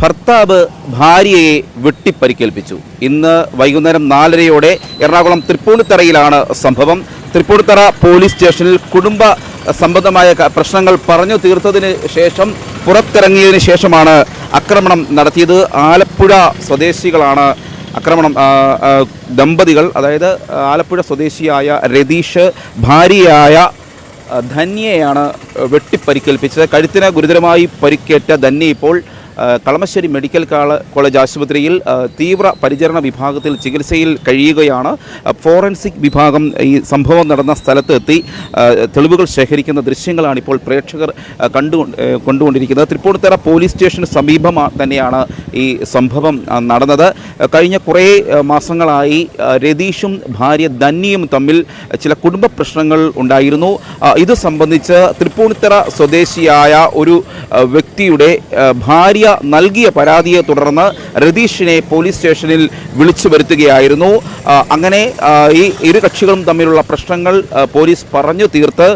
ഭർത്താവ് ഭാര്യയെ വെട്ടിപ്പരിക്കേൽപ്പിച്ചു. ഇന്ന് വൈകുന്നേരം നാലരയോടെ എറണാകുളം തൃപ്പൂണിത്തറയിലാണ് സംഭവം. തൃപ്പൂണിത്തറ പോലീസ് സ്റ്റേഷനിൽ കുടുംബ സംബന്ധമായ പ്രശ്നങ്ങൾ പറഞ്ഞു തീർത്തതിന് ശേഷം പുറത്തിറങ്ങിയതിന് ശേഷമാണ് ആക്രമണം നടത്തിയത്. ആലപ്പുഴ സ്വദേശികളാണ് ആക്രമണം ദമ്പതികൾ. അതായത് ആലപ്പുഴ സ്വദേശിയായ രതീഷ് ഭാര്യയായ ധന്യയാണ് വെട്ടിപ്പരിക്കേൽപ്പിച്ചത്. കഴുത്തിന് ഗുരുതരമായി പരിക്കേറ്റ ധന്യ ഇപ്പോൾ കളമശ്ശേരി മെഡിക്കൽ കോളേജ് ആശുപത്രിയിൽ തീവ്ര പരിചരണ വിഭാഗത്തിൽ ചികിത്സയിൽ കഴിയുകയാണ്. ഫോറൻസിക് വിഭാഗം ഈ സംഭവം നടന്ന സ്ഥലത്ത് എത്തി തെളിവുകൾ ശേഖരിക്കുന്ന ദൃശ്യങ്ങളാണ് ഇപ്പോൾ പ്രേക്ഷകർ കണ്ടു കൊണ്ടുകൊണ്ടിരിക്കുന്നത്. തൃപ്പൂണിത്തറ പോലീസ് സ്റ്റേഷന് സമീപം തന്നെയാണ് ഈ സംഭവം നടന്നത്. കഴിഞ്ഞ കുറേ മാസങ്ങളായി രതീഷും ഭാര്യ ധന്യയും തമ്മിൽ ചില കുടുംബ പ്രശ്നങ്ങൾ ഉണ്ടായിരുന്നു. ഇത് സംബന്ധിച്ച് തൃപ്പൂണിത്തറ സ്വദേശിയായ ഒരു വ്യക്തിയുടെ ഭാര്യ നൽകിയ പരാതിയെ തുടർന്ന് രതീഷിനെ പോലീസ് സ്റ്റേഷനിൽ വിളിച്ചു വരുത്തുകയായിരുന്നു. അങ്ങനെ ഈ ഇരു കക്ഷികളും തമ്മിലുള്ള പ്രശ്നങ്ങൾ പോലീസ് പറഞ്ഞു തീർത്ത്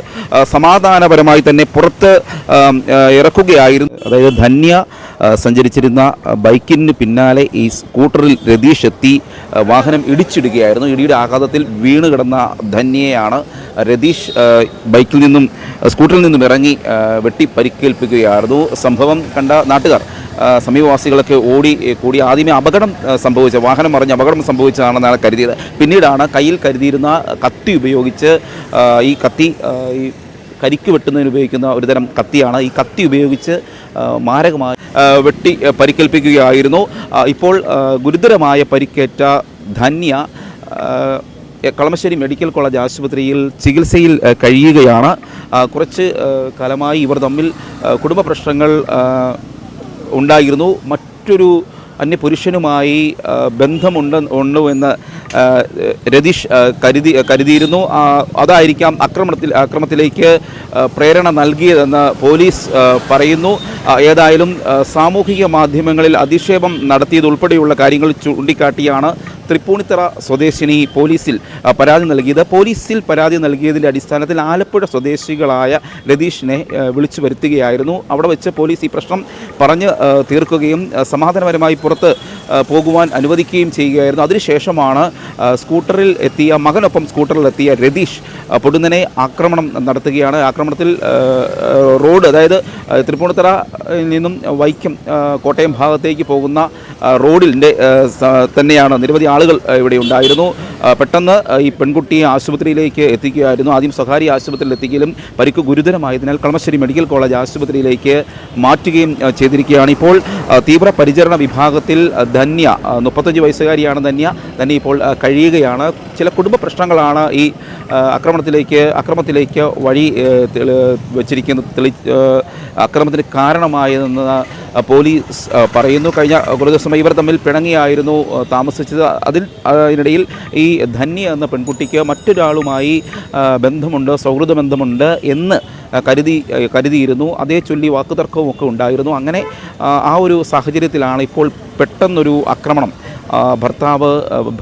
സമാധാനപരമായി തന്നെ പുറത്ത് ഇറക്കുകയായിരുന്നു. അതായത് ധന്യ സഞ്ചരിച്ചിരുന്ന ബൈക്കിന് പിന്നാലെ ഈ സ്കൂട്ടറിൽ രതീഷ് എത്തി വാഹനം ഇടിച്ചിടുകയായിരുന്നു. ഇടിയുടെ ആഘാതത്തിൽ വീണ് കിടന്ന ധന്യയാണ് രതീഷ് ബൈക്കിൽ നിന്നും സ്കൂട്ടറിൽ നിന്നും ഇറങ്ങി വെട്ടി വെട്ടി പരിക്കേൽപ്പിക്കുകയായിരുന്നു സംഭവം കണ്ട നാട്ടുകാർ സമീപവാസികളൊക്കെ ഓടി കൂടി ആദ്യമേ അപകടം സംഭവിച്ച വാഹനം മറിഞ്ഞ് അപകടം സംഭവിച്ചതാണെന്നാണ് കരുതിയത്. പിന്നീടാണ് കയ്യിൽ കരുതിയിരുന്ന കത്തി ഉപയോഗിച്ച് ഈ കത്തി ഈ കരിക്ക് വെട്ടുന്നതിന് ഉപയോഗിക്കുന്ന ഒരുതരം കത്തിയാണ് ഈ കത്തി ഉപയോഗിച്ച് മാരകമായി വെട്ടി പരിക്കേൽപ്പിക്കുകയായിരുന്നു. ഇപ്പോൾ ഗുരുതരമായ പരിക്കേറ്റ ധന്യ കളമശ്ശേരി മെഡിക്കൽ കോളേജ് ആശുപത്രിയിൽ ചികിത്സയിൽ കഴിയുകയാണ്. കുറച്ച് കാലമായി ഇവർ തമ്മിൽ കുടുംബ പ്രശ്നങ്ങൾ ഉണ്ടായിരുന്നു. മറ്റൊരു അന്യപുരുഷനുമായി ബന്ധമുണ്ട് ഉണ്ടോ എന്ന് രതീഷ് കരുതി കരുതിയിരുന്നു. അതായിരിക്കാം അക്രമത്തിൽ അക്രമത്തിലേക്ക് പ്രേരണ നൽകിയതെന്ന് പോലീസ് പറയുന്നു. ഏതായാലും സാമൂഹിക മാധ്യമങ്ങളിൽ അധിക്ഷേപം നടത്തിയതുൾപ്പെടെയുള്ള കാര്യങ്ങൾ ചൂണ്ടിക്കാട്ടിയാണ് തൃപ്പൂണിത്തറ സ്വദേശിനി പോലീസിൽ പരാതി നൽകിയത്. പോലീസിൽ പരാതി നൽകിയതിന്റെ അടിസ്ഥാനത്തിൽ ആലപ്പുഴ സ്വദേശികളായ രതീഷിനെ വിളിച്ചു വരുത്തുകയായിരുന്നു. അവിടെ വെച്ച് പോലീസ് ഈ പ്രശ്നം പറഞ്ഞ് തീർക്കുകയും സമാധാനപരമായി പുറത്ത് പോകുവാൻ അനുവദിക്കുകയും ചെയ്യുകയായിരുന്നു. അതിനുശേഷമാണ് സ്കൂട്ടറിൽ എത്തിയ മകനൊപ്പം സ്കൂട്ടറിൽ എത്തിയ രതീഷ് പൊടുന്നനെ ആക്രമണം നടത്തുകയാണ്. ആക്രമണത്തിൽ റോഡ് അതായത് തൃപ്പൂണിത്തറ നിന്നും വൈക്കം കോട്ടയം ഭാഗത്തേക്ക് പോകുന്ന റോഡിന്റെ തന്നെയാണ് നിരവധി ആളുകൾ ഇവിടെ ഉണ്ടായിരുന്നു. പെട്ടെന്ന് ഈ പെൺകുട്ടിയെ ആശുപത്രിയിലേക്ക് എത്തിക്കുകയായിരുന്നു. ആദ്യം സ്വകാര്യ ആശുപത്രിയിൽ എത്തിക്കലും പരിക്ക് ഗുരുതരമായതിനാൽ കളമശ്ശേരി മെഡിക്കൽ കോളേജ് ആശുപത്രിയിലേക്ക് മാറ്റുകയും ചെയ്തിരിക്കുകയാണ്. ഇപ്പോൾ തീവ്ര പരിചരണ വിഭാഗത്തിൽ ധന്യ മുപ്പത്തഞ്ച് വയസ്സുകാരിയാണ് ധന്യ. ധന്യ ഇപ്പോൾ കഴിയുകയാണ്. ചില കുടുംബ പ്രശ്നങ്ങളാണ് ഈ ആക്രമണത്തിലേക്ക് അക്രമത്തിലേക്ക് വഴി വെച്ചിരിക്കുന്നത് തെളി അക്രമത്തിന് കാരണമായതെന്ന് പോലീസ് പറയുന്നു. കഴിഞ്ഞ കുറേ ദിവസമായി ഇവർ തമ്മിൽ പിണങ്ങിയായിരുന്നു താമസിച്ചത്. അതിൽ അതിനിടയിൽ ഈ ധന്യ എന്ന പെൺകുട്ടിക്ക് മറ്റൊരാളുമായി ബന്ധമുണ്ട് സൗഹൃദ ബന്ധമുണ്ട് എന്ന് കരുതി കരുതിയിരുന്നു. അതേ ചൊല്ലി വാക്കുതർക്കവും ഒക്കെ ഉണ്ടായിരുന്നു. അങ്ങനെ ആ, ഒരു സാഹചര്യത്തിലാണ് ഇപ്പോൾ പെട്ടെന്നൊരു ആക്രമണം. ഭർത്താവ്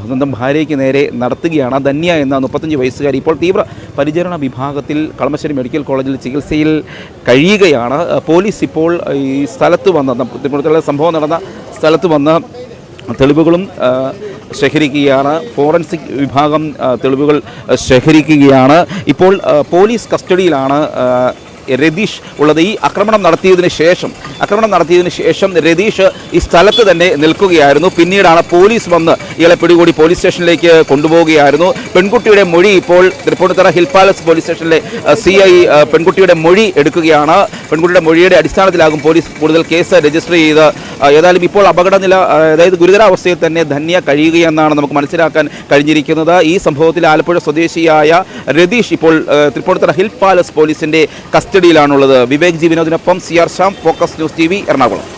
സ്വന്തം ഭാര്യയ്ക്ക് നേരെ നടത്തുകയാണ്. ധന്യ എന്ന മുപ്പത്തഞ്ച് വയസ്സുകാരി ഇപ്പോൾ തീവ്ര പരിചരണ വിഭാഗത്തിൽ കളമശ്ശേരി മെഡിക്കൽ കോളേജിൽ ചികിത്സയിൽ കഴിയുകയാണ്. പോലീസ് ഇപ്പോൾ ഈ സ്ഥലത്ത് വന്ന തൃപ്പൂണിത്തുറ സംഭവം നടന്ന സ്ഥലത്ത് വന്ന് തെളിവുകളും ശേഖരിക്കുകയാണ്. ഫോറൻസിക് വിഭാഗം തെളിവുകൾ ശേഖരിക്കുകയാണ്. ഇപ്പോൾ പോലീസ് കസ്റ്റഡിയിലാണ് രതീഷ് ഉള്ളത് ഈ ആക്രമണം നടത്തിയതിന് ശേഷം ആക്രമണം നടത്തിയതിന് ശേഷം രതീഷ് ഈ സ്ഥലത്ത് തന്നെ നിൽക്കുകയായിരുന്നു. പിന്നീടാണ് പോലീസ് വന്ന് ഇയാളെ പിടികൂടി പോലീസ് സ്റ്റേഷനിലേക്ക് കൊണ്ടുപോവുകയായിരുന്നു. പെൺകുട്ടിയുടെ മൊഴി ഇപ്പോൾ തൃപ്പൂണിത്തറ ഹിൽ പാലസ് പോലീസ് സ്റ്റേഷനിലെ സി ഐ പെൺകുട്ടിയുടെ മൊഴി എടുക്കുകയാണ്. പെൺകുട്ടിയുടെ മൊഴിയുടെ അടിസ്ഥാനത്തിലാകും പോലീസ് കൂടുതൽ കേസ് രജിസ്റ്റർ ചെയ്ത് ഏതായാലും ഇപ്പോൾ അപകടനില അതായത് ഗുരുതരാവസ്ഥയിൽ തന്നെ ധന്യ കഴിയുകയെന്നാണ് നമുക്ക് മനസ്സിലാക്കാൻ കഴിഞ്ഞിരിക്കുന്നത്. ഈ സംഭവത്തിൽ ആലപ്പുഴ സ്വദേശിയായ രതീഷ് ഇപ്പോൾ തൃപ്പൂണിത്തറ ഹിൽ പാലസ് പോലീസിന്റെ കസ്റ്റഡിയിലാണുള്ളത്. Vivek G വിനോദിനൊപ്പം C R Shyam focus news T Ernakulam.